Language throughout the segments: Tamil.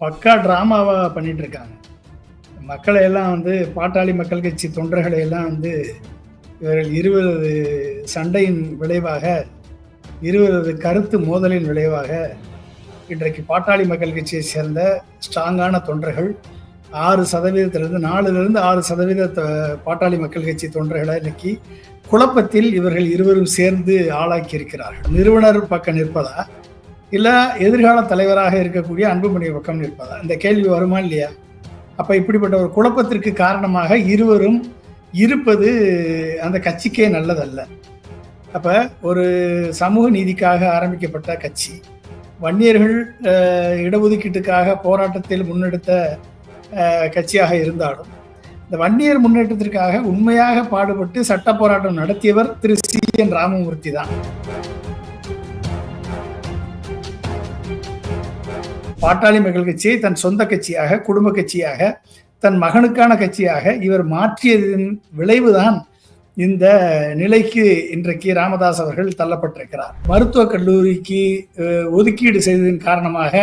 பக்கா ட்ராமாவாக பண்ணிட்டு இருக்காங்க மக்களை எல்லாம் வந்து பாட்டாளி மக்கள் கட்சி தொண்டர்களை எல்லாம் வந்து இவர்கள் இருவரது சண்டையின் விளைவாக இருவரது கருத்து மோதலின் விளைவாக இன்றைக்கு பாட்டாளி மக்கள் கட்சியை சேர்ந்த ஸ்ட்ராங்கான தொண்டர்கள் ஆறு சதவீதத்திலிருந்து நாலுலேருந்து ஆறு சதவீத பாட்டாளி மக்கள் கட்சி தொண்டர்களை இன்னைக்கு குழப்பத்தில் இவர்கள் இருவரும் சேர்ந்து ஆளாக்கி இருக்கிறார்கள் நிறுவனர் பக்கம் நிற்பதா? இல்லை எதிர்கால தலைவராக இருக்கக்கூடிய அன்புமணி பக்கம் நிற்பதா? இந்த கேள்வி வருமா இல்லையா? அப்ப இப்படிப்பட்ட ஒரு குழப்பத்திற்கு காரணமாக இருவரும் இருப்பது அந்த கட்சிக்கே நல்லதல்ல. அப்ப ஒரு சமூக நீதிக்காக ஆரம்பிக்கப்பட்ட கட்சி வன்னியர்கள் இடஒதுக்கீட்டுக்காக போராட்டத்தில் முன்னெடுத்த கட்சியாக இருந்தாலும் இந்த வன்னியர் முன்னேற்றத்திற்காக உண்மையாக பாடுபட்டு சட்ட போராட்டம் நடத்தியவர் திரு சி. என். ராமமூர்த்தி தான். பாட்டாளி மக்கள் கட்சியை தன் சொந்த கட்சியாக குடும்ப கட்சியாக தன் மகனுக்கான கட்சியாக இவர் மாற்றியதன் விளைவுதான் இந்த நிலைக்கு இன்றைக்கு ராமதாஸ் அவர்கள் தள்ளப்பட்டிருக்கிறார். மருத்துவக் கல்லூரிக்கு ஒதுக்கீடு செய்ததன் காரணமாக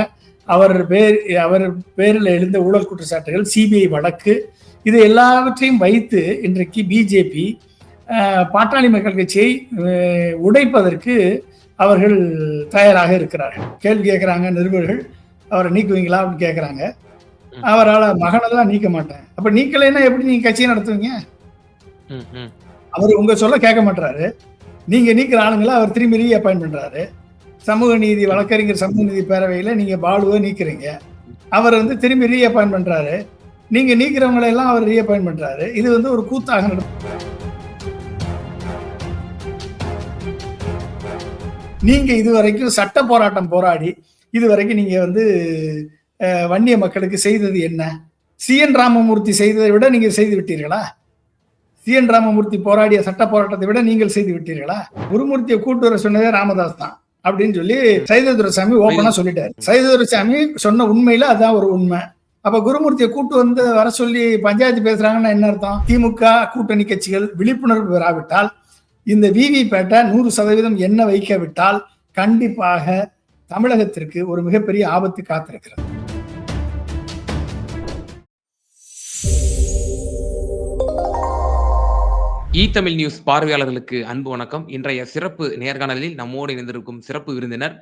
அவர் பேர் அவர் பேரில் எழுந்த ஊழல் குற்றச்சாட்டுகள் சிபிஐ வழக்கு இது எல்லாவற்றையும் வைத்து இன்றைக்கு பிஜேபி பாட்டாளி மக்கள் கட்சியை உடைப்பதற்கு அவர்கள் தயாராக இருக்கிறார்கள். கேள்வி கேட்குறாங்க நிருபர்கள் அவரை நீக்குவீங்களா அப்படின்னு கேட்குறாங்க அவரால் மகனெல்லாம் நீக்க மாட்டேன். அப்போ நீக்கலைன்னா எப்படி நீங்கள் கட்சியை நடத்துவீங்க. அவர் உங்க சொல்ல கேட்க மாட்டாரு நீங்க நீக்கிற ஆளுங்களை அவர் திரும்பி ரீ அப்பாயின் பண்றாரு. சமூக நீதி வழக்கறிஞர் சமூக நீதி பேரவையில நீங்க பாலுவை நீக்கிறீங்க. அவர் வந்து திரும்பி ரீ அப்பாயின் பண்றாரு. நீங்க நீக்கிறவங்களை எல்லாம் அவர் ரீ அப்பாயின் பண்றாரு. இது வந்து ஒரு கூத்தாக நட நீங்க இதுவரைக்கும் சட்ட போராட்டம் போராடி இதுவரைக்கும் நீங்க வந்து வன்னிய மக்களுக்கு செய்தது என்ன? சி என் ராமமூர்த்தி செய்ததை விட நீங்க செய்து விட்டீர்களா? சி என் ராமமூர்த்தி போராடிய சட்ட போராட்டத்தை விட நீங்கள் செய்து விட்டீர்களா? குருமூர்த்தியை கூட்டு வர சொன்னதே ராமதாஸ் தான் அப்படின்னு சொல்லி சைததுரசாமி ஓப்பனா சொல்லிட்டாரு. சைததுரசாமி சொன்ன உண்மையில அதான் ஒரு உண்மை. அப்ப குருமூர்த்தியை கூட்டு வந்து வர சொல்லி பஞ்சாயத்து பேசுறாங்கன்னா என்ன அர்த்தம்? திமுக கூட்டணி கட்சிகள் விழிப்புணர்வு பெறாவிட்டால் இந்த விவி பேட்டை நூறு சதவீதம் என்ன வைக்காவிட்டால் கண்டிப்பாக தமிழகத்திற்கு ஒரு மிகப்பெரிய ஆபத்து காத்திருக்கிறது. இ தமிழ் நியூஸ் பார்வையாளர்களுக்கு அன்பு வணக்கம். இன்றைய சிறப்பு நேர்காணலில் நம்மோடு இணைந்திருக்கும் சிறப்பு விருந்தினர்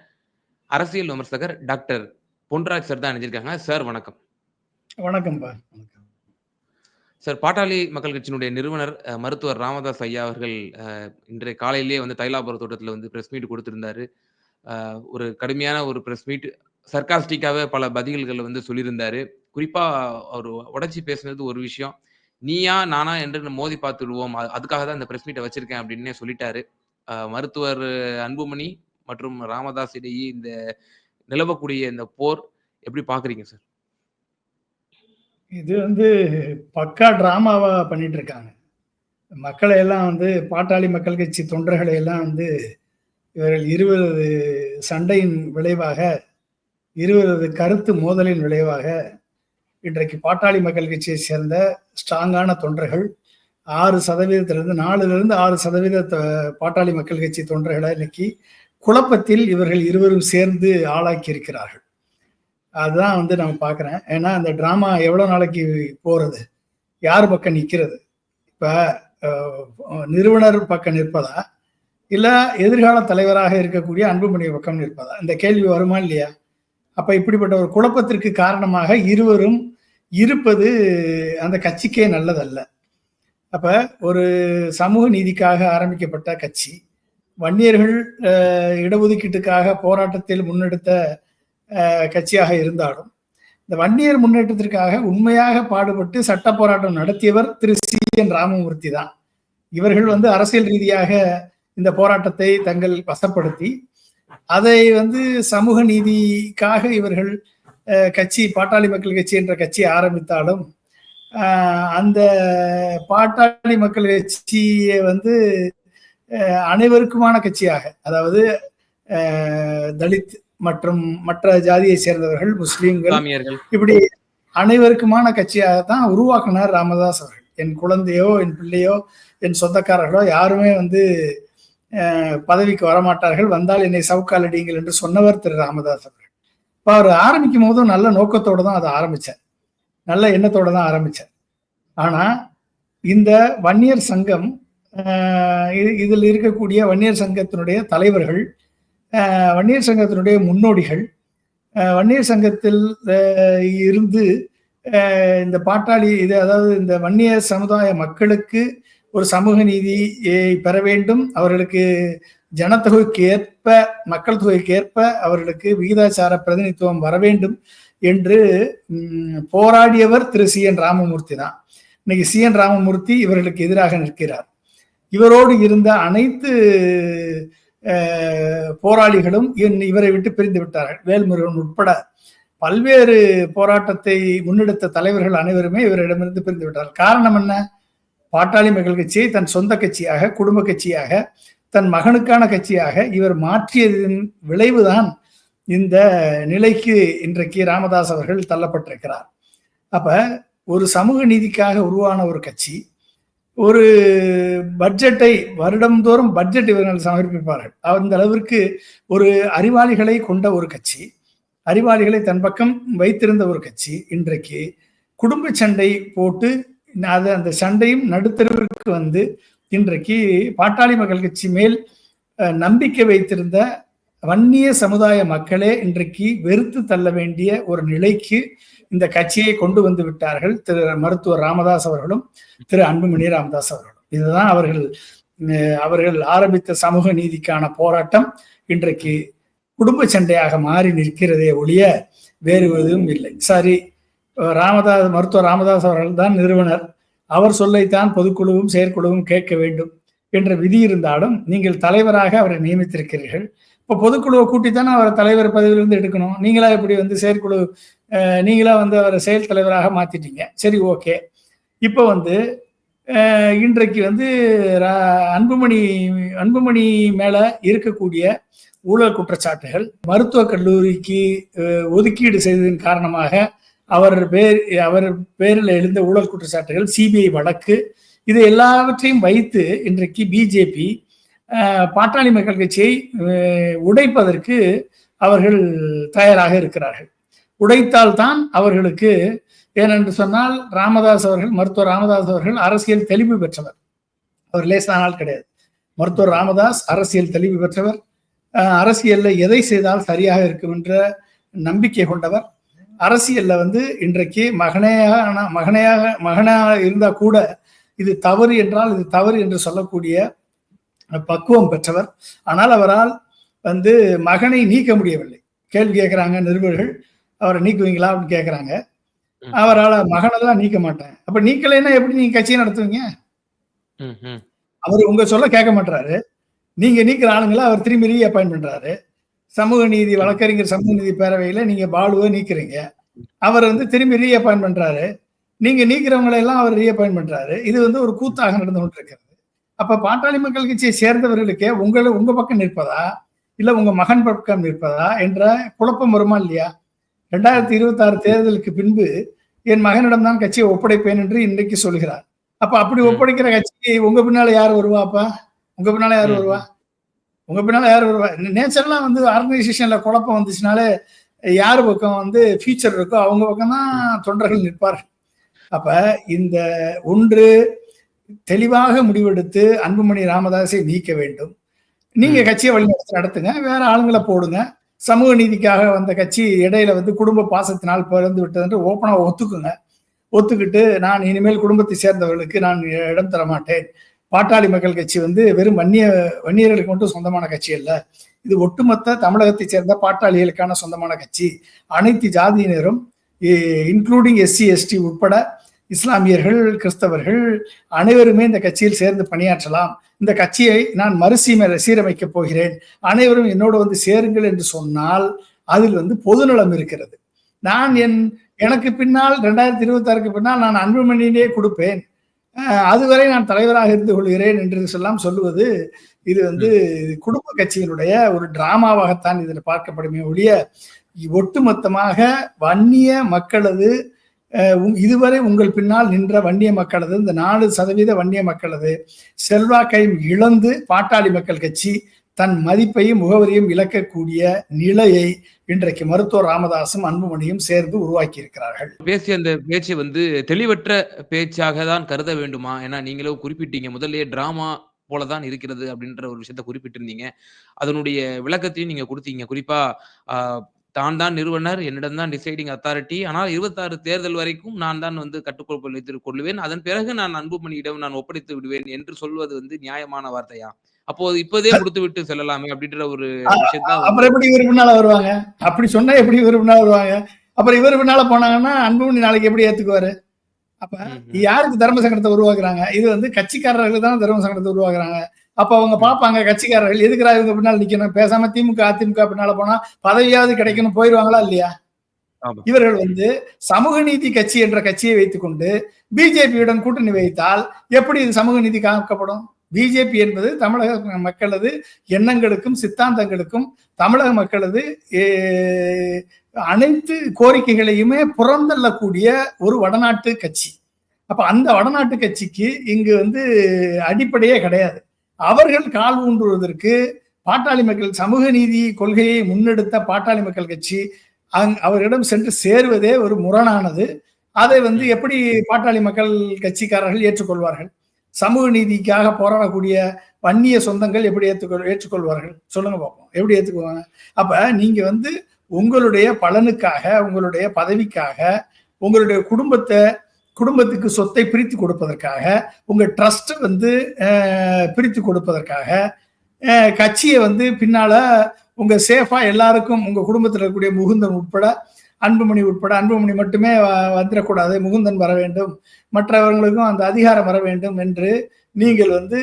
அரசியல் விமர்சகர் டாக்டர் பொன்ராஜ் சார் தான் இணைஞ்சிருக்காங்க. சார் வணக்கம். வணக்கம்பா சார். பாட்டாளி மக்கள் கட்சியினுடைய நிறுவனர் மருத்துவர் ராமதாஸ் ஐயா அவர்கள் அஹ், இன்றைய காலையிலேயே வந்து தைலாபுர தோட்டத்தில் வந்து பிரஸ் மீட் கொடுத்திருந்தாரு. ஒரு கடுமையான ஒரு ப்ரெஸ் மீட் சர்காஸ்டிக்காகவே பல பதில்கள் வந்து சொல்லியிருந்தாரு. குறிப்பாக அவர் உடைச்சி பேசுனது ஒரு விஷயம். நீயா நானா என்று மோதி பார்த்துடுவோம். அதுக்காக தான் இந்த ப்ரெஸ் மீட்டை வச்சிருக்கேன் அப்படின்னே சொல்லிட்டாரு. மருத்துவர் அன்புமணி மற்றும் ராமதாஸ் இடையே இந்த நிலவக்கூடிய இந்த போர் எப்படி பாக்குறீங்க சார் இது வந்து பக்கா டிராமாவா பண்ணிட்டு இருக்காங்க. மக்களை எல்லாம் வந்து பாட்டாளி மக்கள் கட்சி தொண்டர்களை எல்லாம் வந்து இவர்கள் இருவரது சண்டையின் விளைவாக இருவரது கருத்து மோதலின் விளைவாக இன்றைக்கு பாட்டாளி மக்கள் கட்சியை சேர்ந்த ஸ்ட்ராங்கான தொண்டர்கள் ஆறு சதவீதத்திலிருந்து நாலுலேருந்து ஆறு சதவீத பாட்டாளி மக்கள் கட்சி தொண்டர்களை இன்னைக்கு குழப்பத்தில் இவர்கள் இருவரும் சேர்ந்து ஆளாக்கி இருக்கிறார்கள் அதுதான் வந்து நம்ம பார்க்குறேன். ஏன்னா அந்த ட்ராமா எவ்வளோ நாளைக்கு போகிறது யார் பக்கம் நிற்கிறது? இப்போ நிறுவனர் பக்கம் நிற்பதா? இல்லை எதிர்கால தலைவராக இருக்கக்கூடிய அன்புமணி பக்கம் இருப்பதா இந்த கேள்வி வருமா இல்லையா? அப்போ இப்படிப்பட்ட ஒரு குழப்பத்திற்கு காரணமாக இருவரும் இருப்பது அந்த கட்சிக்கே நல்லதல்ல. அப்ப ஒரு சமூக நீதிக்காக ஆரம்பிக்கப்பட்ட கட்சி வன்னியர்கள் இடஒதுக்கீட்டுக்காக போராட்டத்தில் முன்னெடுத்த கட்சியாக இருந்தாலும் இந்த வன்னியர் முன்னேற்றத்திற்காக உண்மையாக பாடுபட்டு சட்ட போராட்டம் நடத்தியவர் திரு சி. என். ராமமூர்த்தி தான். இவர்கள் வந்து அரசியல் ரீதியாக இந்த போராட்டத்தை தங்கள் வசப்படுத்தி அதை வந்து சமூக நீதிக்காக இவர்கள் கட்சி பாட்டாளி மக்கள் கட்சி என்ற கட்சியை ஆரம்பித்தாலும் அந்த பாட்டாளி மக்கள் கட்சியை வந்து அனைவருக்குமான கட்சியாக அதாவது தலித் மற்றும் மற்ற ஜாதியை சேர்ந்தவர்கள் முஸ்லீம்கள் இப்படி அனைவருக்குமான கட்சியாகத்தான் உருவாக்கினார் ராமதாஸ் அவர்கள். என் குழந்தையோ என் பிள்ளையோ என் சொந்தக்காரர்களோ யாருமே வந்து பதவிக்கு வரமாட்டார்கள். வந்தால் என்னை சவுக்கால் அடியுங்கள் என்று சொன்னவர் திரு ராமதாஸ் அவர்கள். இப்போ அவர் ஆரம்பிக்கும் போதும் நல்ல நோக்கத்தோடு தான் அதை ஆரம்பித்தார் நல்ல எண்ணத்தோடு தான் ஆரம்பித்தார் ஆனால் இந்த வன்னியர் சங்கம் இது- இதில் இருக்கக்கூடிய வன்னியர் சங்கத்தினுடைய தலைவர்கள் வன்னியர் சங்கத்தினுடைய முன்னோடிகள் வன்னியர் சங்கத்தில் இருந்து இந்த பாட்டாளி இது அதாவது இந்த வன்னியர் சமுதாய மக்களுக்கு ஒரு சமூக நீதியை பெற வேண்டும். அவர்களுக்கு ஜனத்தொகைக்கு ஏற்ப மக்கள் தொகைக்கு ஏற்ப அவர்களுக்கு விகிதாச்சார பிரதிநிதித்துவம் வர வேண்டும் என்று போராடியவர் திரு சி என் ராமமூர்த்தி தான். இன்னைக்கு சி என் ராமமூர்த்தி இவர்களுக்கு எதிராக நிற்கிறார். இவரோடு இருந்த அனைத்து போராளிகளும் இவரை விட்டு பிரிந்து விட்டார்கள். வேல்முருகன் உட்பட பல்வேறு போராட்டத்தை முன்னெடுத்த தலைவர்கள் அனைவருமே இவரிடமிருந்து பிரிந்து விட்டார்கள். காரணம் என்ன? பாட்டாளி மக்கள் கட்சியை தன் சொந்த கட்சியாக குடும்ப கட்சியாக தன் மகனுக்கான கட்சியாக இவர் மாற்றியதன் விளைவுதான் இந்த நிலைக்கு இன்றைக்கு ராமதாஸ் அவர்கள் தள்ளப்பட்டிருக்கிறார். அப்ப ஒரு சமூக நீதிக்காக உருவான ஒரு கட்சி ஒரு பட்ஜெட்டை வருடம்தோறும் பட்ஜெட் இவர்கள் சமர்ப்பிப்பார்கள். அந்த அளவிற்கு ஒரு அறிவாளிகளை கொண்ட ஒரு கட்சி அறிவாளிகளை தன் பக்கம் வைத்திருந்த ஒரு கட்சி இன்றைக்கு குடும்ப சண்டை போட்டு அது அந்த சண்டையும் நடுத்தரவிற்கு வந்து இன்றைக்கு பாட்டாளி மக்கள் கட்சி மேல் நம்பிக்கை வைத்திருந்த வன்னிய சமுதாய மக்களே இன்றைக்கு வெறுத்து தள்ள வேண்டிய ஒரு நிலைக்கு இந்த கட்சியை கொண்டு வந்து விட்டார்கள் திரு மருத்துவர் ராமதாஸ் அவர்களும் திரு அன்புமணி ராமதாஸ் அவர்களும். இதுதான் அவர்கள் அவர்கள் ஆரம்பித்த சமூக நீதிக்கான போராட்டம். இன்றைக்கு குடும்ப சண்டையாக மாறி நிற்கிறதே ஒழிய வேறு எதுவும் இல்லை. சரி ராமதாஸ் மருத்துவர் ராமதாஸ் அவர்கள் தான் நிறுவனர். அவர் சொல்லைத்தான் பொதுக்குழுவும் செயற்குழுவும் கேட்க வேண்டும் என்ற விதி இருந்தாலும் நீங்கள் தலைவராக அவரை நியமித்திருக்கிறீர்கள். இப்போ பொதுக்குழுவை கூட்டித்தானே அவரை தலைவர் பதவியிலிருந்து எடுக்கணும். நீங்களா இப்படி வந்து செயற்குழு நீங்களா வந்து அவரை செயல் தலைவராக மாத்திட்டீங்க. சரி ஓகே. இப்போ வந்து இன்றைக்கு வந்து ரா- அன்புமணி அன்புமணி மேல இருக்கக்கூடிய ஊழல் குற்றச்சாட்டுகள் மருத்துவக் கல்லூரிக்கு ஒதுக்கீடு செய்ததன் காரணமாக அவர் பேர் அவர் பேரில் எழுந்த ஊழல் குற்றச்சாட்டுகள் சிபிஐ வழக்கு இது எல்லாவற்றையும் வைத்து இன்றைக்கு பிஜேபி பாட்டாளி மக்கள் கட்சியை உடைப்பதற்கு அவர்கள் தயாராக இருக்கிறார்கள். உடைத்தால்தான் அவர்களுக்கு ஏனென்று சொன்னால் ராமதாஸ் அவர்கள் மருத்துவர் ராமதாஸ் அவர்கள் அரசியல் தெளிவு பெற்றவர். அவர் லேசானால் கிடையாது. மருத்துவர் ராமதாஸ் அரசியல் தெளிவு பெற்றவர். அரசியலில் எதை செய்தால் சரியாக இருக்கும் என்ற நம்பிக்கை கொண்டவர். அரசியல்ல வந்து இன்றைக்கு மகனையாக மகனையாக மகனாக இருந்தா கூட இது தவறு என்றால் இது தவறு என்று சொல்லக்கூடிய பக்குவம் பெற்றவர். ஆனால் அவரால் வந்து மகனை நீக்க முடியவில்லை. கேள்வி கேட்கிறாங்க நிருபர்கள் அவரை நீக்குவீங்களா? அப்படின்னு கேட்கிறாங்க. அவரால் மகனெல்லாம் நீக்க மாட்டேன். அப்ப நீக்கலைன்னா எப்படி நீங்க கட்சியை நடத்துவீங்க. அவர் உங்க சொல்ல கேட்க மாட்டாரு நீங்க நீக்கிற ஆளுங்களை அவர் திரும்பி ரீ அப்பாயின் பண்றாரு. சமூக நீதி வழக்கறிஞர் சமூக நீதி பேரவையில நீங்க பாலுவை நீக்கிறீங்க. அவர் வந்து திரும்பி ரீ அப்பாயின் பண்றாரு. நீங்க நீக்கிறவங்களை எல்லாம் அவர் ரீ அப்பாயின் பண்றாரு. இது வந்து ஒரு கூத்தாக நடந்து கொண்டிருக்கிறது. அப்ப பாட்டாளி மக்கள் கட்சியை சேர்ந்தவர்களுக்கே உங்களை உங்க பக்கம் நிற்பதா? இல்ல உங்க மகன் பக்கம் நிற்பதா? என்ற குழப்பம் வருமா இல்லையா? ரெண்டாயிரத்தி இருபத்தி ஆறு தேர்தலுக்கு பின்பு என் மகனிடம் தான் கட்சியை ஒப்படைப்பேன் என்று இன்றைக்கு சொல்கிறார். அப்ப அப்படி. ஒப்படைக்கிற கட்சி உங்க பின்னால யார் வருவா அப்ப? உங்க பின்னால யார். வருவா? உங்க பின்னால யார் வருவா? நேச்சர்லாம் வந்து ஆர்கனைசேஷன்ல குழப்பம் வந்துச்சுனாலே யார் பக்கம் வந்து ஃபியூச்சர் இருக்கோ அவங்க பக்கம் தான் தொண்டர்கள் நிற்பார்கள் அப்ப இந்த ஒன்று தெளிவாக முடிவெடுத்து அன்புமணி ராமதாஸை நீக்க வேண்டும். நீங்க. கட்சியை வழிநடத்தி நடத்துங்க. வேற ஆளுங்களை போடுங்க. சமூக நீதிக்காக வந்த கட்சி இடையில வந்து குடும்ப பாசத்தினால் பிறந்து விட்டது என்று ஓப்பனா ஒத்துக்குங்க. ஒத்துக்கிட்டு நான் இனிமேல் குடும்பத்தை சேர்ந்தவர்களுக்கு நான் இடம் தர மாட்டேன் பாட்டாளி மக்கள் கட்சி வந்து வெறும் வன்னிய வன்னியர்களுக்கு மட்டும் சொந்தமான கட்சி அல்ல. இது ஒட்டுமொத்த தமிழகத்தை சேர்ந்த பாட்டாளிகளுக்கான சொந்தமான கட்சி. அனைத்து ஜாதியினரும் இன்க்ளூடிங் எஸ்சி எஸ்டி உட்பட இஸ்லாமியர்கள் கிறிஸ்தவர்கள் அனைவருமே இந்த கட்சியில் சேர்ந்து பணியாற்றலாம். இந்த கட்சியை நான் மறுசீமை சீரமைக்கப் போகிறேன். அனைவரும் என்னோடு வந்து சேருங்கள் என்று சொன்னால் அதில் வந்து பொதுநலம் இருக்கிறது. நான் என் எனக்கு பின்னால் ரெண்டாயிரத்தி இருபத்தி ஆறுக்கு பின்னால் நான் அன்புமணியிலே கொடுப்பேன். அதுவரை நான் தலைவராக இருந்து கொள்கிறேன் என்று சொல்லாம் சொல்லுவது இது வந்து குடும்ப கட்சியினுடைய ஒரு டிராமாவாகத்தான் இதில் பார்க்கப்படுமே ஒழிய ஒட்டுமொத்தமாக வன்னிய மக்களது உங்- இதுவரை உங்கள் பின்னால் நின்ற வன்னிய மக்களது இந்த நாலு சதவீத வன்னிய மக்களது செல்வாக்கையும் இழந்து பாட்டாளி மக்கள் கட்சி தன் மதிப்பையும் முகவரியும் இழக்கக்கூடிய நிலையை இன்றைக்கு மருத்துவர் ராமதாசும் அன்புமணியும் சேர்ந்து உருவாக்கி இருக்கிறார்கள் பேசிய அந்த பேச்சு வந்து தெளிவற்ற பேச்சாக தான் கருத வேண்டுமா? ஏன்னா நீங்களும் குறிப்பிட்டீங்க முதல்ல டிராமா போலதான் இருக்கிறது அப்படின்ற ஒரு விஷயத்த குறிப்பிட்டிருந்தீங்க. அதனுடைய விளக்கத்தையும் நீங்க கொடுத்தீங்க. குறிப்பா தான் தான் நிறுவனர் என்னிடம் தான் டிசைடிங் அத்தாரிட்டி ஆனால் இருபத்தாறு தேர்தல் வரைக்கும் நான் தான் வந்து கட்டுக்கோப்பு வைத்துக் கொள்வேன். அதன் பிறகு நான் அன்புமணியிடம் நான் ஒப்படைத்து விடுவேன் என்று சொல்வது வந்து நியாயமான வார்த்தையா? அப்போ இப்போதே கொடுத்து விட்டு செல்லலாமே அப்படின்ற ஒரு விஷயத்தான் அப்புறம் எப்படி இவர் பின்னால வருவாங்க? அப்படி சொன்னா எப்படி இவர் பின்னால வருவாங்க? அப்புறம் இவர் பின்னால போனாங்கன்னா அன்புமணி நாளைக்கு எப்படி ஏத்துக்குவாரு? அப்ப. யாருக்கு தர்ம சங்கடத்தை உருவாக்குறாங்க? இது வந்து கட்சிக்காரர்கள் தான் தர்ம சங்கடத்தை உருவாக்குறாங்க. அப்ப அவங்க பார்ப்பாங்க கட்சிக்காரர்கள் எதுக்குறா இவங்க பின்னால் நிக்கணும்? பேசாம திமுக அதிமுக பின்னால போனா பதவியாவது கிடைக்கணும் போயிருவாங்களா இல்லையா. இவர்கள் வந்து சமூக நீதி கட்சி என்ற கட்சியை வைத்துக்கொண்டு பிஜேபியுடன் கூட்டணி வைத்தால் எப்படி இது சமூக நீதி காக்கப்படும்? பிஜேபி என்பது தமிழக மக்களது எண்ணங்களுக்கும் சித்தாந்தங்களுக்கும் தமிழக மக்களது அனைத்து கோரிக்கைகளையுமே புறந்தள்ளக்கூடிய ஒரு வடநாட்டு கட்சி. அப்ப அந்த வடநாட்டு கட்சிக்கு இங்கு வந்து அடிப்படையே கிடையாது. அவர்கள் கால் ஊன்றுவதற்கு பாட்டாளி மக்கள் சமூக நீதி கொள்கையை முன்னெடுத்த பாட்டாளி மக்கள் கட்சி அங்- அவர்களிடம் சென்று சேருவதே ஒரு முரணானது. அதை வந்து எப்படி பாட்டாளி மக்கள் கட்சிக்காரர்கள் ஏற்றுக்கொள்வார்கள்? சமூக நீதிக்காக போராடக்கூடிய வன்னிய சொந்தங்கள் எப்படி ஏற்றுக்கொள் ஏற்றுக்கொள்வார்கள்? சொல்லுங்க பார்ப்போம் எப்படி ஏற்றுக்குவாங்க அப்ப நீங்க வந்து உங்களுடைய பலனுக்காக உங்களுடைய பதவிக்காக உங்களுடைய குடும்பத்தை குடும்பத்துக்கு சொத்தை பிரித்து கொடுப்பதற்காக உங்க ட்ரஸ்ட் வந்து பிரித்து கொடுப்பதற்காக கட்சியை வந்து பின்னால உங்க சேஃபா எல்லாருக்கும் உங்க குடும்பத்தில் இருக்கக்கூடிய முகுந்தன் உட்பட அன்புமணி உட்பட அன்புமணி மட்டுமே வந்துடக்கூடாது முகுந்தன் வர வேண்டும் மற்றவர்களுக்கும் அந்த அதிகாரம் வர வேண்டும் என்று நீங்கள் வந்து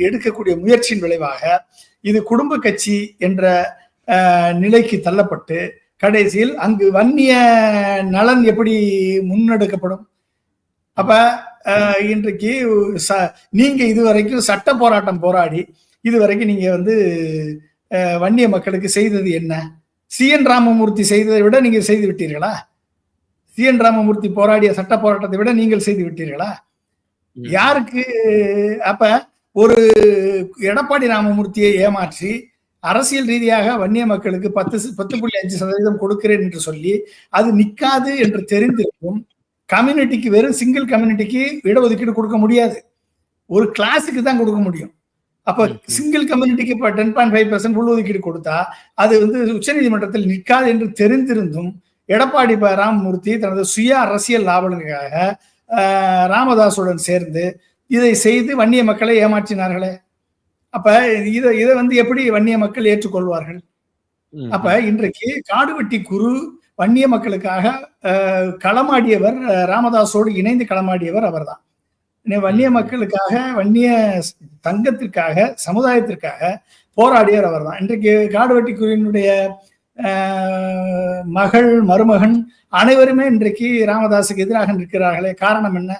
எடுக்கக்கூடிய முயற்சியின் விளைவாக இது குடும்ப கட்சி என்ற நிலைக்கு தள்ளப்பட்டு கடைசியில் அங்கு வன்னிய நலன் எப்படி முன்னெடுக்கப்படும்? அப்ப இன்றைக்கு ச- நீங்க இதுவரைக்கும் சட்ட போராட்டம் போராடி இதுவரைக்கும் நீங்க வந்து வன்னிய மக்களுக்கு செய்தது என்ன? சி என் ராமமூர்த்தி செய்ததை விட நீங்கள் செய்து விட்டீர்களா? சி என் ராமமூர்த்தி போராடிய சட்ட போராட்டத்தை விட நீங்கள் செய்து விட்டீர்களா. யாருக்கு அப்ப ஒரு எடப்பாடி ராமமூர்த்தியை ஏமாற்றி அரசியல் ரீதியாக வன்னிய மக்களுக்கு பத்து பத்து புள்ளி அஞ்சு சதவீதம் கொடுக்கிறேன் என்று சொல்லி அது நிக்காது என்று தெரிந்திருக்கும் கம்யூனிட்டிக்கு வெறும் சிங்கிள் கம்யூனிட்டிக்கு இடஒதுக்கீடு கொடுக்க முடியாது. ஒரு கிளாஸுக்கு தான் கொடுக்க முடியும். அப்ப. சிங்கிள் கம்யூனிட்டிக்கு இப்போ டென் பாயிண்ட் ஃபைவ் பர்சன்ட் உள்ஒதுக்கீடு கொடுத்தா அது வந்து உச்சநீதிமன்றத்தில் நிற்காது என்று தெரிந்திருந்தும் எடப்பாடி ராமமூர்த்தி தனது சுய அரசியல் லாபங்களுக்காக ராமதாசுடன் சேர்ந்து இதை செய்து வன்னிய மக்களை ஏமாற்றினார்களே. அப்ப இதை இதை வந்து எப்படி வன்னிய மக்கள் ஏற்றுக்கொள்வார்கள்? அப்ப இன்றைக்கு காடுவெட்டி குரு வன்னிய மக்களுக்காக களமாடியவர் அஹ், ராமதாஸோடு இணைந்து களமாடியவர் அவர்தான். வன்னிய. மக்களுக்காக வன்னிய தங்கத்திற்காக சமுதாயத்திற்காக போராடியவர் அவர்தான். இன்றைக்கு காடுவெட்டி குருவினுடைய அஹ், மகள் மருமகன் அனைவருமே இன்றைக்கு ராமதாஸுக்கு எதிராக நிற்கிறார்களே. காரணம் என்ன?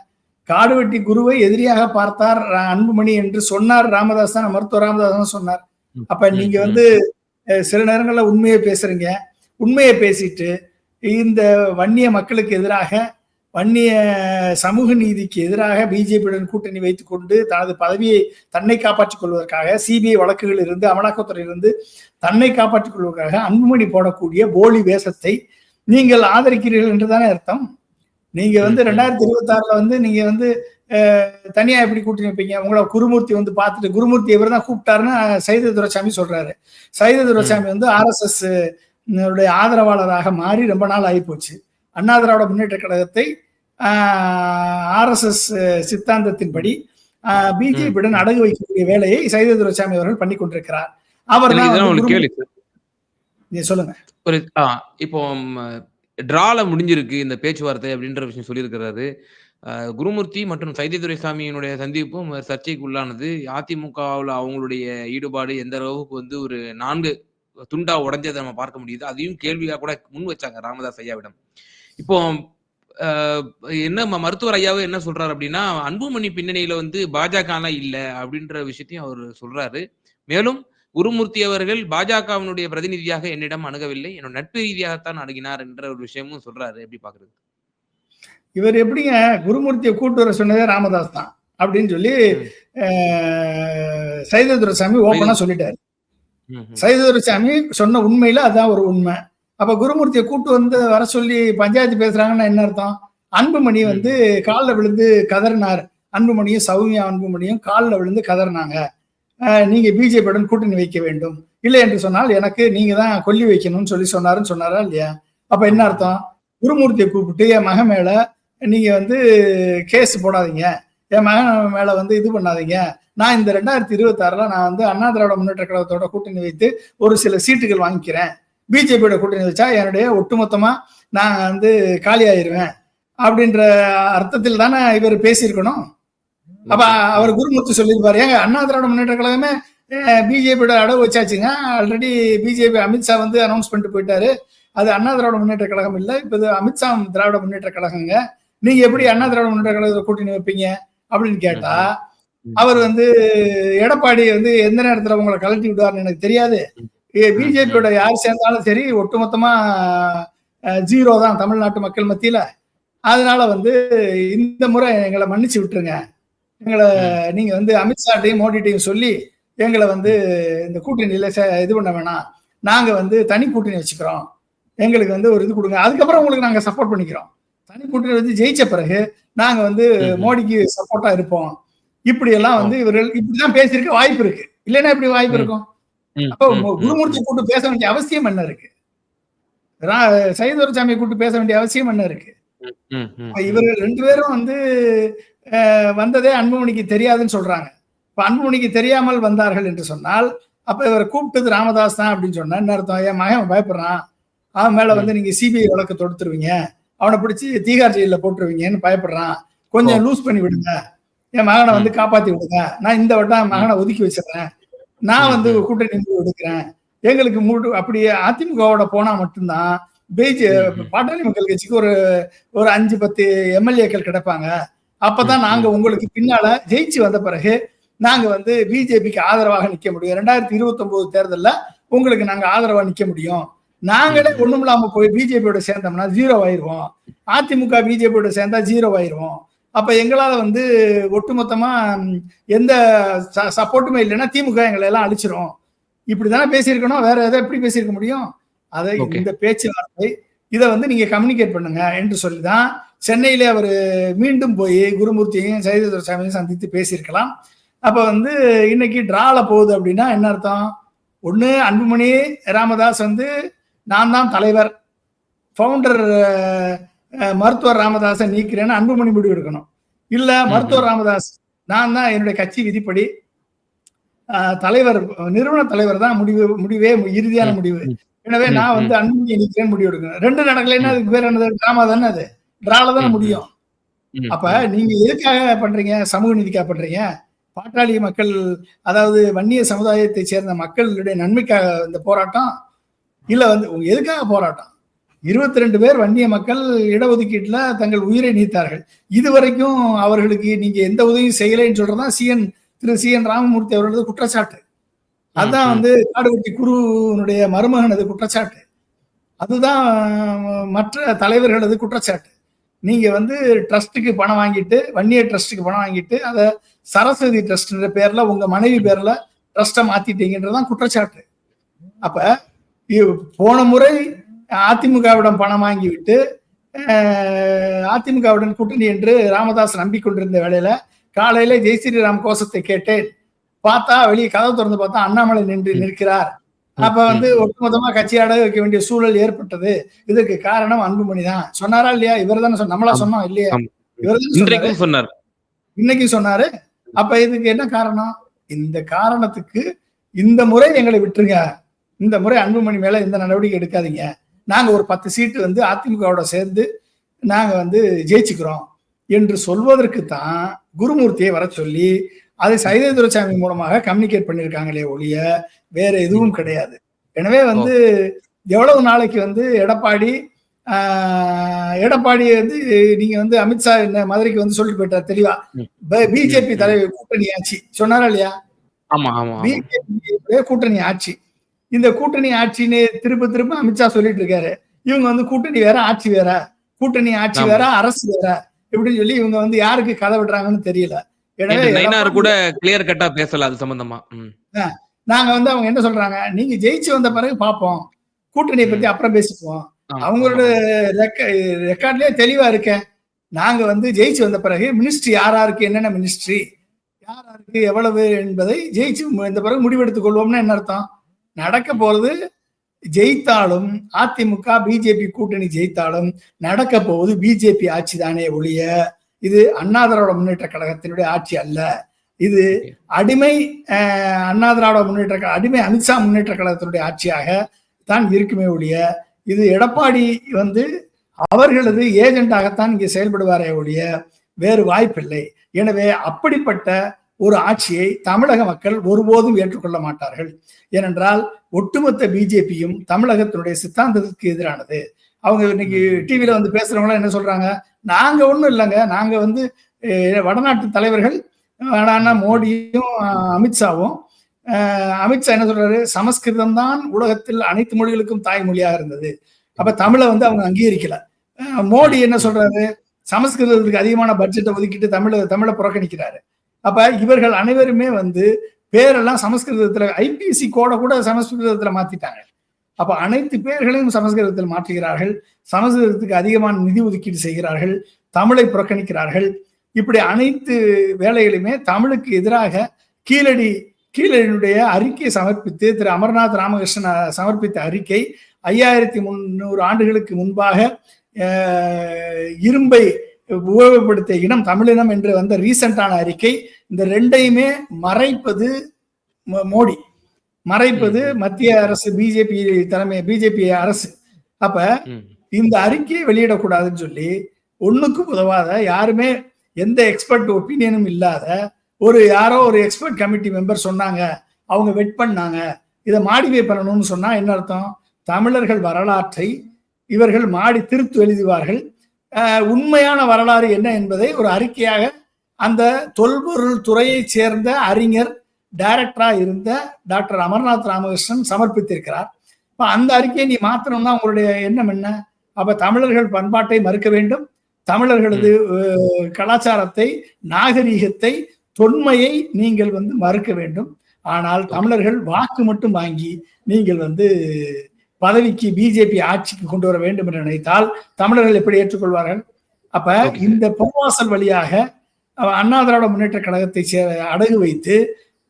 காடுவெட்டி குருவை எதிரியாக பார்த்தார் அன்புமணி என்று சொன்னார் ராமதாஸ் தான். மருத்துவர் ராமதாஸ் தான் சொன்னார். அப்ப நீங்க. வந்து சில நேரங்கள்ல உண்மையை பேசுறீங்க. உண்மையை பேசிட்டு இந்த வன்னிய மக்களுக்கு எதிராக வன்னிய சமூக நீதிக்கு எதிராக பிஜேபியுடன் கூட்டணி வைத்துக் கொண்டு தனது பதவியை தன்னை காப்பாற்றிக் கொள்வதற்காக சிபிஐ வழக்குகள் இருந்து அமலாக்கத்துறையிலிருந்து தன்னை காப்பாற்றிக் கொள்வதற்காக அன்புமணி போடக்கூடிய போலி வேஷத்தை நீங்கள் ஆதரிக்கிறீர்கள் என்றுதானே அர்த்தம். நீங்க வந்து. ரெண்டாயிரத்தி இருபத்தி ஆறுல வந்து நீங்க வந்து தனியா எப்படி கூட்டணி வைப்பீங்க? உங்களை குருமூர்த்தி வந்து பார்த்துட்டு குருமூர்த்தி இவர் தான் கூப்பிட்டாருன்னு சைத துரைசாமி சொல்றாரு. சைத துரைசாமி வந்து ஆர்எஸ்எஸ் ஆதரவாளராக மாறி ரொம்ப நாள் ஆகிப்போச்சு. அண்ணா திராவிட முன்னேற்ற கழகத்தை ஆர்எஸ்எஸ் சித்தாந்தத்தின்படி பிஜேபியுடன் அடகு வைக்கக்கூடிய வேலையை சைத துரைசாமி அவர்கள் பண்ணி கொண்டிருக்கிறார். அவர் சொல்லுங்க. ஒரு இப்போ டிரால முடிஞ்சிருக்கு இந்த பேச்சுவார்த்தை அப்படின்ற விஷயம் சொல்லியிருக்கிறாரு. குருமூர்த்தி மற்றும் சைதை துரைசாமியினுடைய சந்திப்பும் சர்ச்சைக்கு உள்ளானது அதிமுகவில் அவங்களுடைய ஈடுபாடு எந்த அளவுக்கு வந்து ஒரு நான்கு துண்டா உடைஞ்சதை நம்ம பார்க்க முடியுது. அதையும் கேள்வியா கூட முன் வச்சாங்க ராமதாஸ் ஐயாவிடம். இப்போ என்ன மருத்துவர் ஐயாவே என்ன சொல்றாரு அப்படின்னா அன்புமணி பின்னணியில வந்து பாஜக இல்ல அப்படின்ற விஷயத்தையும் அவர் சொல்றாரு. மேலும் குருமூர்த்தி அவர்கள் பாஜகவினுடைய பிரதிநிதியாக என்னிடம் அணுகவில்லை. என்னோட நட்பு ரீதியாகத்தான் அணுகினார் என்ற ஒரு விஷயமும் சொல்றாரு. எப்படி பாக்குறது? இவர் எப்படிங்க குருமூர்த்தியை கூட்டு வர சொன்னதே ராமதாஸ் தான் அப்படின்னு சொல்லி ம். அஹ், சைத துரைசாமி ஓப்பனா சொல்லிட்டாரு. ம், ம். சைத துரைசாமி சொன்ன உண்மையில அதான் ஒரு உண்மை. அப்ப குருமூர்த்தியை கூட்டு வந்து வர சொல்லி பஞ்சாயத்து பேசுறாங்கன்னா என்ன அர்த்தம்? அன்புமணி வந்து காலில் விழுந்து கதறினார். அன்புமணியும் சௌமியா அன்புமணியும் காலில் விழுந்து கதறினாங்க. நீங்க பிஜேபியுடன் கூட்டணி வைக்க வேண்டும். இல்லை என்று சொன்னால் எனக்கு நீங்க தான் கொல்லி வைக்கணும்னு சொல்லி சொன்னாருன்னு சொன்னாரா இல்லையா? அப்ப என்ன அர்த்தம்? குருமூர்த்தியை கூப்பிட்டு என் மகன் மேல நீங்க வந்து கேஸ் போடாதீங்க. என் மகன் மேல வந்து இது பண்ணாதீங்க. நான் இந்த ரெண்டாயிரத்தி இருபத்தி ஆறுல நான் வந்து அண்ணா திராவிட முன்னேற்ற கழகத்தோட கூட்டணி வைத்து ஒரு சில சீட்டுகள் வாங்கிக்கிறேன். பிஜேபியோட கூட்டணி வச்சா என்னுடைய ஒட்டுமொத்தமா நான் வந்து காலி ஆயிருவேன் அப்படின்ற அர்த்தத்தில் தானே இவர் பேசியிருக்கணும். அப்ப அவர் குருமூர்த்தி சொல்லியிருப்பாரு. ஏங்க அண்ணா திராவிட முன்னேற்ற கழகமே பிஜேபியோட அடவு வச்சாச்சுங்க. ஆல்ரெடி பிஜேபி அமித்ஷா வந்து அனௌன்ஸ் பண்ணிட்டு போயிட்டாரு. அது அண்ணா திராவிட முன்னேற்ற கழகம் இல்லை. இப்போ இது அமித்ஷா திராவிட முன்னேற்ற கழகங்க. நீங்க எப்படி அண்ணா திராவிட முன்னேற்ற கழகத்தை கூட்டணி வைப்பீங்க அப்படின்னு கேட்டா அவர் வந்து எடப்பாடி வந்து எந்த நேரத்துல உங்களை கழட்டி விடுவார்னு எனக்கு தெரியாது. பிஜேபியோட யார் சேர்ந்தாலும் சரி ஒட்டுமொத்தமா ஜீரோ தான் தமிழ்நாட்டு மக்கள் மத்தியில. அதனால வந்து இந்த முறை எங்களை மன்னிச்சு விட்டுருங்க. எங்களை நீங்க வந்து அமித்ஷாட்டையும் மோடிட்டையும் சொல்லி எங்களை வந்து இந்த கூட்டணியில இது பண்ண வேணாம். நாங்க வந்து தனி கூட்டணி வச்சுக்கிறோம். எங்களுக்கு வந்து ஒரு இது கொடுங்க. அதுக்கப்புறம் உங்களுக்கு நாங்க சப்போர்ட் பண்ணிக்கிறோம். தனி கூட்டணி வந்து ஜெயிச்ச பிறகு நாங்க வந்து. மோடிக்கு சப்போர்ட்டா இருப்போம். இப்படி எல்லாம் வந்து இவர்கள் இப்படிதான் பேசியிருக்க வாய்ப்பு இருக்கு. இல்லைன்னா இப்படி வாய்ப்பு. இருக்கும்? அப்போ. குருமூர்த்தி கூட்டு பேச வேண்டிய அவசியம் என்ன இருக்கு? ரா- சைதுரசாமி கூட்டு பேச வேண்டிய அவசியம் என்ன இருக்கு? இவர்கள் ரெண்டு பேரும் வந்து வந்ததே அன்புமணிக்கு தெரியாதுன்னு சொல்றாங்க. இப்ப அன்புமணிக்கு தெரியாமல் வந்தார்கள் என்று சொன்னால் அப்ப இவரை கூப்பிட்டது ராமதாஸ் தான் அப்படின்னு சொன்னா என்ன அர்த்தம்? என் மகன் பயப்படுறான்? அவன் மேல வந்து நீங்க சிபிஐ வழக்கு தொடுத்துருவீங்க. அவனை பிடிச்சி தீகார் ஜெயில போட்டுருவீங்கன்னு பயப்படுறான். கொஞ்சம் லூஸ் பண்ணி விடுங்க. என் மகனை வந்து காப்பாத்தி விடுங்க. நான் இந்த வட்டம் மகனை ஒதுக்கி வச்சிடுறேன். நான் வந்து. கூட்டணி எடுக்கிறேன். எங்களுக்கு மூடு அப்படியே அதிமுகவோட போனா மட்டும்தான் பிஜே. பாட்டாளி மக்கள் கட்சிக்கு ஒரு ஒரு அஞ்சு பத்து எம்எல்ஏக்கள் கிடைப்பாங்க. அப்பதான் நாங்க உங்களுக்கு பின்னால ஜெயிச்சு வந்த பிறகு நாங்க வந்து பிஜேபிக்கு ஆதரவாக நிக்க முடியும். ரெண்டாயிரத்தி இருபத்தி ஒன்பது தேர்தல்ல உங்களுக்கு நாங்க ஆதரவா நிக்க முடியும். நாங்களே. ஒண்ணும் இல்லாம போய் பிஜேபியோட சேர்ந்தோம்னா ஜீரோ ஆயிருவோம். அதிமுக பிஜேபியோட சேர்ந்தா ஜீரோ ஆயிருவோம். அப்ப எங்களால வந்து ஒட்டுமொத்தமா ம், எந்த சப்போர்ட்டுமே இல்லைன்னா திமுக எங்களை எல்லாம் அழிச்சிரும். இப்படிதானே பேசியிருக்கணும் வேற எதை எப்படி பேசியிருக்க முடியும்? அதை. இந்த பேச்சுவார்த்தை இதை வந்து நீங்க கம்யூனிகேட் பண்ணுங்க என்று சொல்லிதான் சென்னையிலே அவர் மீண்டும் போய் குருமூர்த்தியையும் சைததுரசாமியும் சந்தித்து பேசியிருக்கலாம். அப்ப வந்து இன்னைக்கு டிரால போகுது அப்படின்னா என்ன அர்த்தம்? ஒண்ணு அன்புமணி ராமதாஸ் வந்து நான் தான் தலைவர். ஃபவுண்டர் மருத்துவர் ராமதாஸை நீக்கிறேன்னு அன்புமணி முடிவு எடுக்கணும். இல்ல மருத்துவர் ராமதாஸ் நான் தான் என்னுடைய கட்சி விதிப்படி தலைவர் நிறுவன தலைவர் தான் முடிவு முடிவே இறுதியான முடிவு. எனவே நான். வந்து அன்புமணியை நீக்கிறேன்னு முடிவு எடுக்கணும். ரெண்டு நடக்கலைன்னா அதுக்கு பேர் என்னது? டிராமா தானே அது. டிரால தானே. முடியும். அப்ப நீங்க எதுக்காக பண்றீங்க? சமூக நீதிக்காக பண்றீங்க பாட்டாளி மக்கள் அதாவது வன்னிய சமுதாயத்தை சேர்ந்த மக்களுடைய நன்மைக்காக இந்த போராட்டம்? இல்ல வந்து எதுக்காக போராட்டம்? இருபத்தி ரெண்டு பேர் வன்னிய மக்கள் இடஒதுக்கீட்டில் தங்கள் உயிரை நீத்தார்கள். இதுவரைக்கும் அவர்களுக்கு நீங்க எந்த உதவியும் செய்யலைன்னு சொல்றதுதான் சிஎன் திரு சி என் ராமமூர்த்தி அவர்களது குற்றச்சாட்டு. அதுதான் வந்து காடுவெட்டி குருனுடைய மருமகனது குற்றச்சாட்டு. அதுதான் மற்ற தலைவர்களது குற்றச்சாட்டு. நீங்க வந்து ட்ரஸ்ட்டுக்கு பணம் வாங்கிட்டு வன்னிய ட்ரஸ்ட்டுக்கு பணம் வாங்கிட்டு அதை சரஸ்வதி ட்ரஸ்ட்ன்ற பேர்ல உங்க மனைவி பேர்ல ட்ரஸ்ட்டை மாத்திட்டீங்கன்றதான் குற்றச்சாட்டு. அப்ப போன முறை அதிமுகவிடம் பணம் வாங்கி விட்டு அஹ், அதிமுகவுடன் கூட்டணி என்று ராமதாஸ் நம்பிக்கொண்டிருந்த வேளையில காலையில ஜெய் ஸ்ரீராம் கோஷத்தை கேட்டேன். பார்த்தா வெளியே கதவு திறந்து பார்த்தா அண்ணாமலை நின்று நிற்கிறார். அப்ப வந்து ஒட்டுமொத்தமா கட்சி அடகு வைக்க வேண்டிய சூழல் ஏற்பட்டது. இதுக்கு காரணம் அன்புமணி தான் சொன்னாரா இல்லையா? இவர் தானே நம்மளா சொன்னோம் இல்லையா. இவர் சொன்னாரு. இன்றைக்கும் சொன்னார். இன்னைக்கு சொன்னாரு. அப்ப இதுக்கு என்ன காரணம்? இந்த காரணத்துக்கு இந்த முறை எங்களை விட்டுருங்க. இந்த முறை அன்புமணி மேல எந்த நடவடிக்கை எடுக்காதீங்க. நாங்க ஒரு பத்து சீட்டு வந்து அதிமுகவோட சேர்ந்து நாங்க வந்து ஜெயிச்சுக்கிறோம் என்று சொல்வதற்கு தான் குருமூர்த்தியை வர சொல்லி அதை சைதை துரைசாமி மூலமாக கம்யூனிகேட் பண்ணியிருக்காங்களே ஒழிய வேற எதுவும் கிடையாது எனவே வந்து எவ்வளவு நாளைக்கு வந்து எடப்பாடி எடப்பாடி வந்து நீங்க வந்து அமித்ஷா என்ன மதுரைக்கு வந்து சொல்லிட்டு போயிட்டார் தெளிவா. பிஜேபி. தலைவர் கூட்டணி ஆட்சி சொன்னாரா இல்லையா. பிஜேபி கூட்டணி ஆட்சி இந்த கூட்டணி ஆட்சின்னு திரும்ப திரும்ப அமித்ஷா சொல்லிட்டு இருக்காரு. இவங்க வந்து கூட்டணி வேற ஆட்சி வேற. கூட்டணி ஆட்சி. வேற அரசு வேற. இப்படின்னு சொல்லி இவங்க வந்து யாருக்கு கதை விடுறாங்கன்னு தெரியல. எனவே கூட கிளியர் கட்டா பேசல அது சம்பந்தமா. நாங்க வந்து அவங்க என்ன சொல்றாங்க நீங்க ஜெயிச்சு வந்த பிறகு பார்ப்போம் கூட்டணியை பத்தி. அப்புறம் பேசிக்குவோம். ஆமா, அவங்களோட ரெக்கார்ட்லயே தெளிவா இருக்கேன். நாங்க வந்து ஜெயிச்சு வந்த பிறகு மினிஸ்ட்ரி யார் யாருக்கு என்னென்ன மினிஸ்ட்ரி யார் யாருக்கு எவ்வளவு என்பதை ஜெயிச்சு இந்த பிறகு முடிவெடுத்துக் கொள்வோம்னு என்ன அர்த்தம்? நடக்க போறது ஜெயித்தாலும் அதிமுக பிஜேபி கூட்டணி ஜெயித்தாலும் நடக்க போவது பிஜேபி ஆட்சி தானே ஒழிய இது அண்ணா திராவிட முன்னேற்ற கழகத்தினுடைய ஆட்சி அல்ல. இது அடிமை அண்ணா திராவிட முன்னேற்ற கழக- அடிமை அமித்ஷா முன்னேற்ற கழகத்தினுடைய ஆட்சியாக தான் இருக்குமே ஒழிய இது எடப்பாடி வந்து அவர்களது ஏஜெண்டாகத்தான் இங்கே செயல்படுவாரே ஒழிய வேறு வாய்ப்பில்லை. எனவே அப்படிப்பட்ட ஒரு ஆட்சியை தமிழக மக்கள் ஒருபோதும் ஏற்றுக்கொள்ள மாட்டார்கள். ஏனென்றால் ஒட்டுமொத்த பிஜேபியும் தமிழகத்தினுடைய சித்தாந்தத்துக்கு எதிரானது. அவங்க இன்னைக்கு டிவியில வந்து பேசுறவங்க என்ன சொல்றாங்க? நாங்க ஒண்ணும் இல்லைங்க. நாங்க வந்து வடநாட்டு தலைவர்கள் ஆனா மோடியும் அமித்ஷாவும். அமித்ஷா என்ன சொல்றாரு? சமஸ்கிருதம் தான் உலகத்தில் அனைத்து மொழிகளுக்கும் தாய்மொழியாக இருந்தது. அப்ப தமிழை வந்து அவங்க அங்கீகரிக்கல. மோடி என்ன சொல்றாரு? சமஸ்கிருதத்துக்கு அதிகமான பட்ஜெட்டை ஒதுக்கிட்டு தமிழை தமிழை புறக்கணிக்கிறாரு. அப்ப இவர்கள் அனைவருமே வந்து பேரெல்லாம் சமஸ்கிருதத்துல ஐபிசி கோடை கூட சமஸ்கிருதத்துல மாத்திட்டாங்க. அப்ப அனைத்து பேர்களையும் சமஸ்கிருதத்தில் மாற்றுகிறார்கள். சமஸ்கிருதத்துக்கு அதிகமான நிதி ஒதுக்கீடு செய்கிறார்கள். தமிழை புறக்கணிக்கிறார்கள். இப்படி அனைத்து வேலைகளுமே தமிழுக்கு எதிராக கீழடி கீழடியினுடைய அறிக்கையை சமர்ப்பித்து திரு அமர்நாத் ராமகிருஷ்ணன் சமர்ப்பித்த அறிக்கை ஐயாயிரத்தி முன்னூறு ஆண்டுகளுக்கு முன்பாக இரும்பை உபயோகப்படுத்திய இனம் தமிழினம் என்று வந்த ரீசண்டான அறிக்கை இந்த ரெண்டையுமே மறைப்பது மோடி. மறைப்பது மத்திய அரசு பிஜேபி தலைமை பிஜேபி அரசு. அப்ப. இந்த அறிக்கையை வெளியிடக்கூடாதுன்னு சொல்லி ஒண்ணுக்கும் உதவாத யாருமே எந்த எக்ஸ்பர்ட் ஒப்பீனியனும் இல்லாத ஒரு யாரோ ஒரு எக்ஸ்பர்ட் கமிட்டி மெம்பர் சொன்னாங்க அவங்க வெட் பண்ணாங்க இதை மாடிஃபை பண்ணணும்னு சொன்னா என்ன அர்த்தம்? தமிழர்கள் வரலாற்றை இவர்கள் மாடி திருத்து எழுதுவார்கள். உண்மையான வரலாறு என்ன என்பதை ஒரு அறிக்கையாக அந்த தொல்பொருள் துறையைச் சேர்ந்த அறிஞர் டைரக்டரா இருந்த டாக்டர் அமர்நாத் ராமகிருஷ்ணன் சமர்ப்பித்திருக்கிறார். இப்ப அந்த அறிக்கையை நீ மாத்தணும்னா உங்களுடைய எண்ணம் என்ன? அப்ப தமிழர்கள் பண்பாட்டை மறுக்க வேண்டும். தமிழர்களது கலாச்சாரத்தை நாகரீகத்தை தொன்மையை நீங்கள் வந்து மறுக்க வேண்டும். ஆனால் தமிழர்கள் வாக்கு மட்டும் வாங்கி நீங்கள் வந்து பதவிக்கு பிஜேபி ஆட்சிக்கு கொண்டு வர வேண்டும் என்று நினைத்தால் தமிழர்கள் எப்படி ஏற்றுக்கொள்வார்கள்? அப்ப. இந்த பொன்வாசல் வழியாக அண்ணா திராவிட முன்னேற்ற கழகத்தை சே- அடகு வைத்து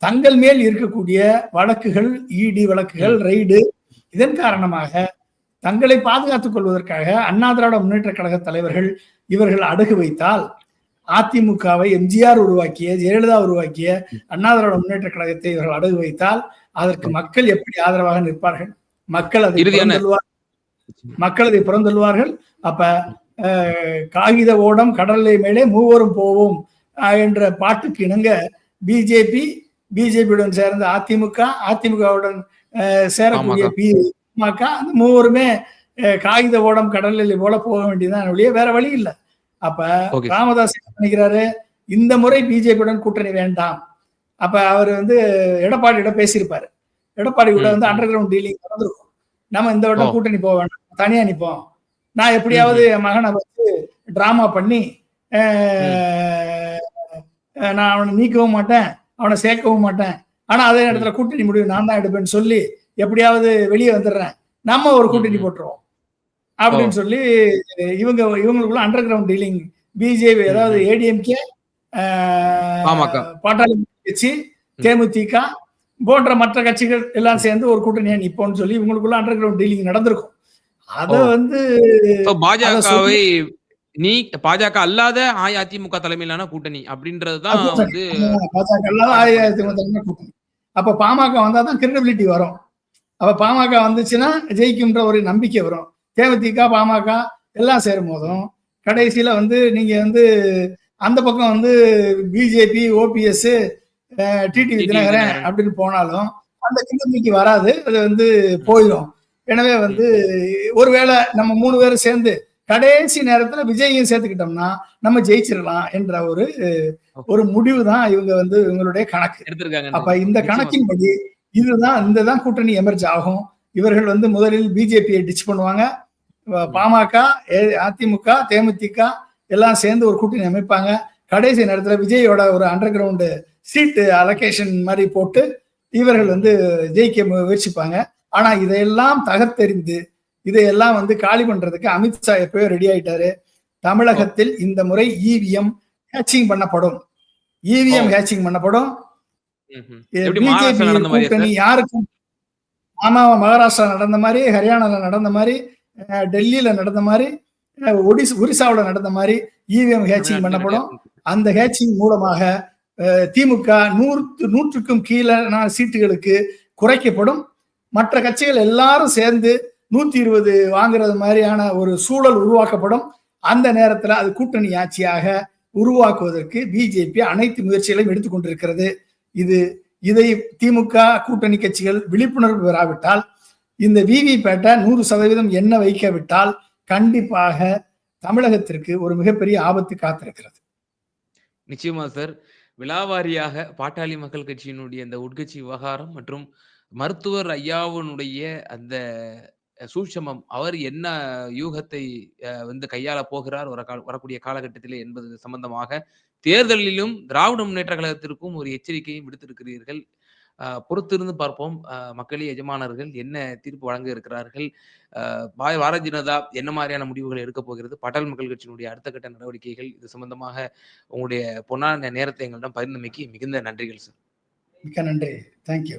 தங்கள் மேல் இருக்கக்கூடிய வழக்குகள் இடி வழக்குகள் ரெய்டு இதன் காரணமாக தங்களை பாதுகாத்துக் கொள்வதற்காக அண்ணா திராவிட முன்னேற்ற கழக தலைவர்கள் இவர்கள் அடகு வைத்தால் அதிமுகவை எம்ஜிஆர் உருவாக்கிய ஜெயலலிதா உருவாக்கிய அண்ணா திராவிட முன்னேற்ற கழகத்தை இவர்கள் அடகு வைத்தால் அதற்கு மக்கள் எப்படி ஆதரவாக நிற்பார்கள்? மக்கள் அதை மக்கள் அதை புறந்தள்ளுவார்கள். அப்ப காகித ஓடம் கடலை மேலே மூவரும் போவோம். என்ற பாட்டுக்கு இணங்க பிஜேபி பிஜேபியுடன் சேர்ந்த அதிமுக அதிமுகவுடன் சேரக்கூடிய பாமக. அந்த மூவருமே காகித ஓடம் கடலில் போல போக வேண்டியதுதான். ஒழிய வேற வழி இல்லை. அப்ப. ராமதாஸ் நினைக்கிறாரு இந்த முறை பிஜேபியுடன் கூட்டணி வேண்டாம். அப்ப அவர் வந்து எடப்பாடியிடம் பேசியிருப்பாரு. எடப்பாடி கூட வந்து. அண்டர் கிரவுண்ட் டீலிங் நடந்திருக்கும். நம்ம இந்த ஓ. கூட்டணி போக வேண்டாம் தனியா நிப்போம். நான் எப்படியாவது என் மகனை வச்சு டிராமா பண்ணி நான் அவனை நீக்கவும் மாட்டேன் அவனை சேர்க்கவும் மாட்டேன். ஆனா அதே நேரத்துல கூட்டணி முடிவு நான் தான் எடுப்பேன்னு சொல்லி எப்படியாவது வெளியே வந்துடுறேன். நம்ம ஒரு கூட்டணி. போட்டுருவோம். அப்படின்னு சொல்லி இவங்க இவங்களுக்குள்ள அண்டர் கிரவுண்ட் டீலிங் பிஜேபி அதாவது ஏடிஎம்கே. பாட்டாளி கட்சி தேமுதிக போன்ற மற்ற கட்சிகள் எல்லாம் சேர்ந்து ஒரு கூட்டணியா நிப்போம்னு சொல்லி இவங்களுக்குள்ள அண்டர் கிரவுண்ட் டீலிங் நடந்திருக்கும். அத. வந்து பாஜகவை நீ பாஜக அல்லாத அஇஅதிமுக தலைமையிலான கூட்டணி அப்படின்றதுதான். வந்து பாஜக இல்லாத அஇஅதிமுக தலைமை கூட்டணி. அப்ப பாமக வந்தாதான் கிரெடிபிலிட்டி வரும். அப்ப பாமக வந்துச்சுன்னா ஜெயிக்கும்ன்ற ஒரு நம்பிக்கை வரும். தேமுதிக பாமக எல்லாம் சேரும் போதும். கடைசியில வந்து நீங்க வந்து அந்த பக்கம் வந்து BJP OPS TTV TTV Dhinakaran. அப்படின்னு போனாலும் அந்த கிரெடிபிலிட்டி வராது. அது வந்து போயிடும் எனவே வந்து ஒருவேளை நம்ம மூணு பேரும் சேர்ந்து கடைசி நேரத்துல விஜயையும் சேர்த்துக்கிட்டோம்னா நம்ம ஜெயிச்சிடலாம் என்ற ஒரு ஒரு முடிவு தான் இவங்க வந்து இவங்களுடைய கணக்கு. எடுத்திருக்காங்க. அப்ப இந்த கணக்கின்படி இதுதான் இந்த தான் கூட்டணி எமர்ஜ் ஆகும். இவர்கள் வந்து முதலில் பிஜேபியை டிச் பண்ணுவாங்க. பாமக அதிமுக தேமுதிக எல்லாம் சேர்ந்து ஒரு கூட்டணி அமைப்பாங்க. கடைசி நேரத்துல விஜயோட ஒரு அண்டர் கிரவுண்டு சீட்டு அலோகேஷன் மாதிரி போட்டு இவர்கள் வந்து ஜெயிக்க முயற்சிப்பாங்க. ஆனா இதையெல்லாம் தகர்த்தெறிந்து இதையெல்லாம் வந்து காலி பண்றதுக்கு அமித்ஷா எப்பயோ ரெடி ஆயிட்டாரு. தமிழகத்தில் இந்த முறை இவிஎம் ஹேச்சிங் பண்ணப்படும். இவிஎம் ஓ. ஹேச்சிங் பண்ணப்படும். பிஜேபி கூட்டணி? யாருக்கும் ஆமா மகாராஷ்டிரா நடந்த மாதிரி ஹரியானால நடந்த மாதிரி டெல்லியில நடந்த மாதிரி ஒடிஸ் ஒரிசாவுல நடந்த மாதிரி இவிஎம் ஹேச்சிங் பண்ணப்படும். அந்த ஹேச்சிங் மூலமாக திமுக நூறு நூற்றுக்கும் கீழே சீட்டுகளுக்கு குறைக்கப்படும். மற்ற கட்சிகள் எல்லாரும் சேர்ந்து நூத்தி இருபது வாங்குறது மாதிரியான ஒரு சூழல் உருவாக்கப்படும். அந்த நேரத்துல அது கூட்டணி ஆட்சியாக உருவாக்குவதற்கு பிஜேபி அனைத்து முயற்சிகளையும் எடுத்துக்கொண்டிருக்கிறது. இது இதை திமுக கூட்டணி கட்சிகள் விழிப்புணர்வு பெறாவிட்டால் இந்த விவிபேட்டை நூறு சதவீதம் என்ன வைக்கவிட்டால் கண்டிப்பாக தமிழகத்திற்கு ஒரு மிகப்பெரிய ஆபத்து காத்திருக்கிறது. நிச்சயமா சார். விலாவாரியாக பாட்டாளி மக்கள் கட்சியினுடைய அந்த உட்கட்சி விவகாரம் மற்றும் மருத்துவர் ஐயாவினுடைய அந்த சூட்சமம், அவர் என்ன யூகத்தை வந்து கையாளப் போகிறார் வர கால வரக்கூடிய காலகட்டத்திலே என்பது சம்பந்தமாக தேர்தலிலும் திராவிட முன்னேற்ற கழகத்திற்கும் ஒரு எச்சரிக்கையும் விடுத்திருக்கிறீர்கள். பொறுத்திருந்து பார்ப்போம். மக்களே எஜமானர்கள் என்ன தீர்ப்பு வழங்க இருக்கிறார்கள்? பாய் பாரதிய ஜனதா என்ன மாதிரியான முடிவுகளை எடுக்கப் போகிறது? பாட்டாளி மக்கள் கட்சியினுடைய அடுத்த கட்ட நடவடிக்கைகள் இது சம்பந்தமாக உங்களுடைய பொன்னான நேரத்தை எங்களிடம் பகிர்ந்தமைக்கு மிகுந்த நன்றிகள் சார். மிக்க நன்றி தேங்க்யூ